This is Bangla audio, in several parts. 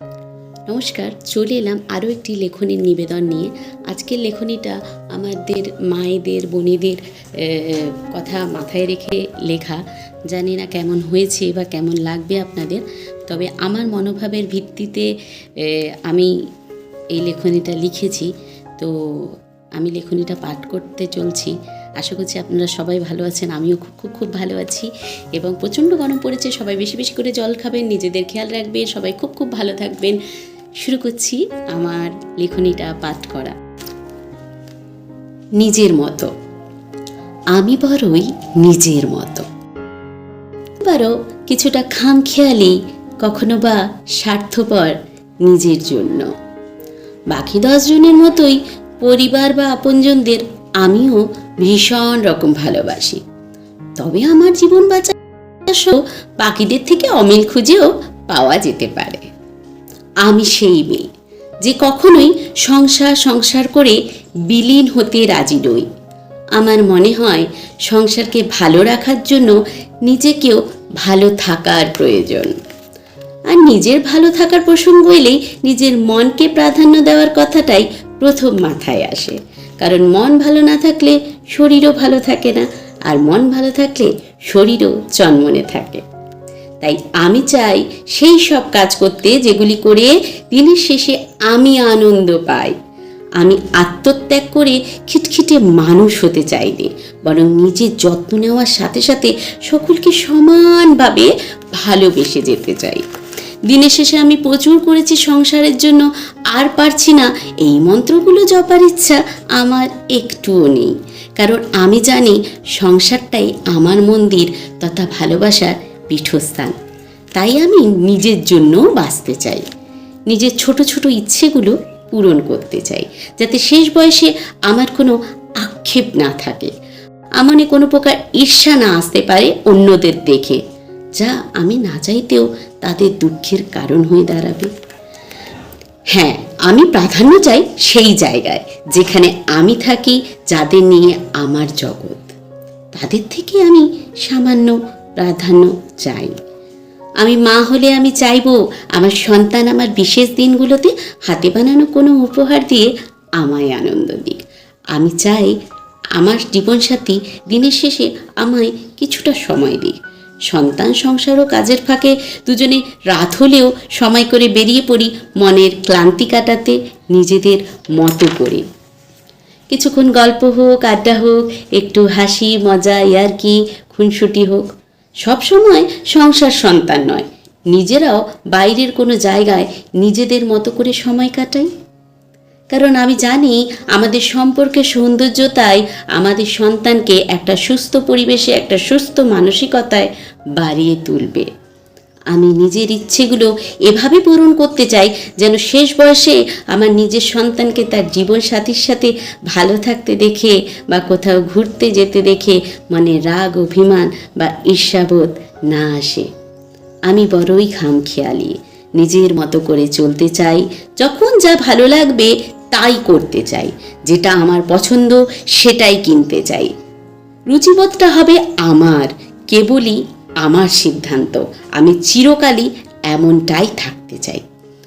নমস্কার, চলে এলাম আরও একটি লেখনীর নিবেদন নিয়ে। আজকের লেখনীটা আমাদের মায়েদের, বোনেদের কথা মাথায় রেখে লেখা। জানি না কেমন হয়েছে বা কেমন লাগবে আপনাদের, তবে আমার মনোভাবের ভিত্তিতে আমি এই লেখনীটা লিখেছি। তো আমি লেখনীটা পাঠ করতে চলছি। আশা করছি আপনারা সবাই ভালো আছেন, আমিও খুব খুব খুব ভালো আছি এবং প্রচণ্ড গরম পড়েছে, সবাই বেশি বেশি করে জল খাবেন, নিজেদের খেয়াল রাখবেন, সবাই খুব খুব ভালো থাকবেন। শুরু করছি আমার লেখনীটা পাঠ করা। নিজের মতো। আমি বড়ই নিজের মতো। বারো কিছুটা খাম খামখেয়ালি কখনো বা স্বার্থপর নিজের জন্য। বাকি দশজনের মতোই পরিবার বা আপনজনদের, আমিও ভীষণ রকম ভালোবাসি। তবে আমার জীবন বাঁচা পাখিদের থেকে অমিল খুঁজেও পাওয়া যেতে পারে। আমি সেই মেয়ে যে কখনোই সংসার সংসার করে বিলীন হতে রাজি নই। আমার মনে হয় সংসারকে ভালো রাখার জন্য নিজেকেও ভালো থাকার প্রয়োজন। আর নিজের ভালো থাকার প্রসঙ্গ এলেই নিজের মনকে প্রাধান্য দেওয়ার কথাটাই প্রথম মাথায় আসে। কারণ মন ভালো না থাকলে শরীরও ভালো থাকে না, আর মন ভালো থাকলে শরীরও চনমনে থাকে। তাই আমি চাই সেই সব কাজ করতে যেগুলি করে দিনের শেষে আমি আনন্দ পাই। আমি আত্মত্যাগ করে খিটখিটে মানুষ হতে চাইনি, বরং নিজের যত্ন নেওয়ার সাথে সাথে সকলকে সমানভাবে ভালোবেসে যেতে চাই। দিনের শেষে আমি প্রচুর করেছি সংসারের জন্য, আর পারছি না। এই মন্ত্রগুলো জপার ইচ্ছা আমার একটুও নেই। কারণ আমি জানি সংসারটাই আমার মন্দির তথা ভালোবাসার পীঠস্থান। তাই আমি নিজের জন্য বাঁচতে চাই। নিজের ছোট ছোট ইচ্ছেগুলো পূরণ করতে চাই। যাতে শেষ বয়সে আমার কোনো আক্ষেপ না থাকে। আমনে কোনো প্রকার ঈর্ষা না আসতে পারে অন্যদের দেখে। যা আমি না চাইতেও তাদের দুঃখের কারণ হয়ে দাঁড়াবে। হ্যাঁ আমি প্রাধান্য চাই সেই জায়গায় যেখানে আমি থাকি, যাদের নিয়ে আমার জগৎ। তাদের থেকে আমি সামান্য প্রাধান্য চাই। আমি মা হলে আমি চাইব আমার সন্তান আমার বিশেষ দিনগুলোতে হাতে বানানো কোনো উপহার দিয়ে আমায় আনন্দ দিক। আমি চাই আমার জীবনসাথী দিনের শেষে আমায় কিছুটা সময় দিক। সন্তান, সংসার ও কাজের ফাঁকে দুজনে রাত হলেও সময় করে বেরিয়ে পড়ি মনের ক্লান্তি কাটাতে নিজেদের মতো করে। কিছুক্ষণ গল্প হোক, আড্ডা হোক, একটু হাসি, মজা, ইয়ার্কি, খুনসুটি হোক, সব সময় সংসার সন্তান নয়। নিজেরাও বাইরের কোনো জায়গায় নিজেদের মতো করে সময় কাটাই। কারণ আমি জানি আমাদের সম্পর্কের সৌন্দর্যতাই আমাদের সন্তানকে একটা সুস্থ পরিবেশে, একটা সুস্থ মানসিকতায় বাড়িয়ে তুলবে। আমি নিজের ইচ্ছেগুলো এভাবে পূরণ করতে চাই যেন শেষ বয়সে আমার নিজের সন্তানকে তার জীবন সাথীর সাথে ভালো থাকতে দেখে বা কোথাও ঘুরতে যেতে দেখে মনে রাগ, অভিমান বা ঈর্ষাবোধ না আসে। আমি বড়ই খামখেয়ালি। নিজের মতো করে চলতে চাই। যখন যা ভালো লাগবে তাই করতে চাই। যেটা আমার পছন্দ, সেটাই কিনতে চাই। রুচিবোধটা হবে আমার, কেবলই আমার সিদ্ধান্ত। আমি চিরকালই এমনটাই থাকতে চাই।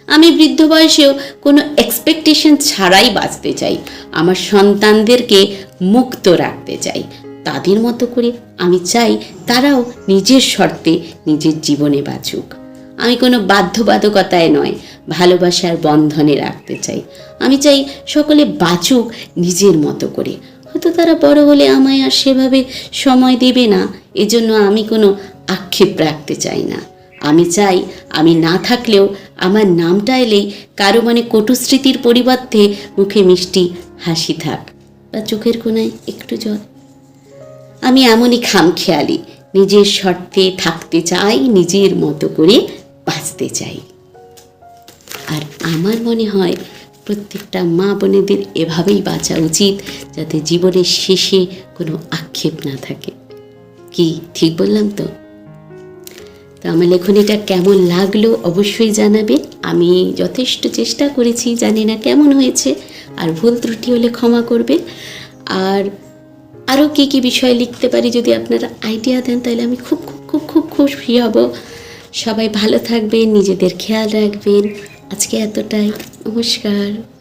আমি বৃদ্ধ বয়সেও কোনো এক্সপেকটেশন ছাড়াই বাঁচতে চাই। আমার সন্তানদেরকে মুক্ত রাখতে চাই। তাদের মতো করে আমি চাই তারাও নিজের শর্তে নিজের জীবনে বাঁচুক। আমি কোনো বাধ্যবাধকতায় নয়, ভালোবাসার বন্ধনে রাখতে চাই। আমি চাই সকলে বাঁচুক নিজের মতো করে। হয়তো তারা বড় হলে আমায় আর সেভাবে সময় দেবে না, এজন্য আমি কোনো আক্ষেপ রাখতে চাই না। আমি চাই আমি না থাকলেও আমার নামটা এলেই কারও মানে কটুস্মৃতির পরিবর্তে মুখে মিষ্টি হাসি থাক বা চোখের কোনায় একটু জল। আমি এমনই খামখেয়ালি, নিজের শর্তে থাকতে চাই নিজের মতো করে বাঁচতে চাই। আর আমার মনে হয় প্রত্যেকটা মা বোনেদের এভাবেই বাঁচা উচিত যাতে জীবনের শেষে কোনো আক্ষেপ না থাকে। কি, ঠিক বললাম তো? তো আমার লেখনীটা কেমন লাগল অবশ্যই জানাবে। আমি যথেষ্ট চেষ্টা করেছি, জানি না কেমন হয়েছে, আর ভুল ত্রুটি হলে ক্ষমা করবে আর আরও কী কী বিষয় লিখতে পারি যদি আপনারা আইডিয়া দেন, তাহলে আমি খুব খুব খুব খুব খুশি হব। সবাই ভালো থাকবেন নিজেদের খেয়াল রাখবেন। আজকে এতটাই। নমস্কার।